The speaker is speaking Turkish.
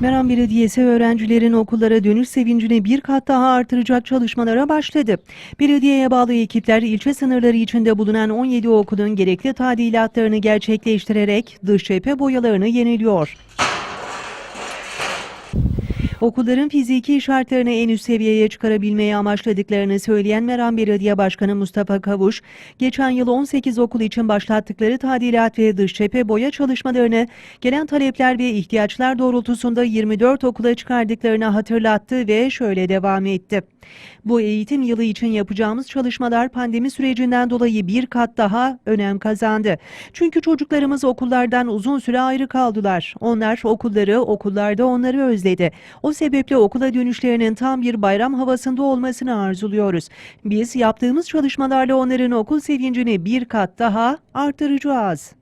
Meram Belediyesi öğrencilerin okullara dönüş sevincini bir kat daha artıracak çalışmalara başladı. Belediyeye bağlı ekipler ilçe sınırları içinde bulunan 17 okulun gerekli tadilatlarını gerçekleştirerek dış cephe boyalarını yeniliyor. Okulların fiziki şartlarını en üst seviyeye çıkarabilmeyi amaçladıklarını söyleyen Meram Belediye Başkanı Mustafa Kavuş, geçen yıl 18 okul için başlattıkları tadilat ve dış cephe boya çalışmalarını gelen talepler ve ihtiyaçlar doğrultusunda 24 okula çıkardıklarını hatırlattı ve şöyle devam etti. Bu eğitim yılı için yapacağımız çalışmalar pandemi sürecinden dolayı bir kat daha önem kazandı. Çünkü çocuklarımız okullardan uzun süre ayrı kaldılar. Onlar okulları, okullarda onları özledi. Sebeple okula dönüşlerinin tam bir bayram havasında olmasını arzuluyoruz. Biz yaptığımız çalışmalarla onların okul sevincini bir kat daha artıracağız.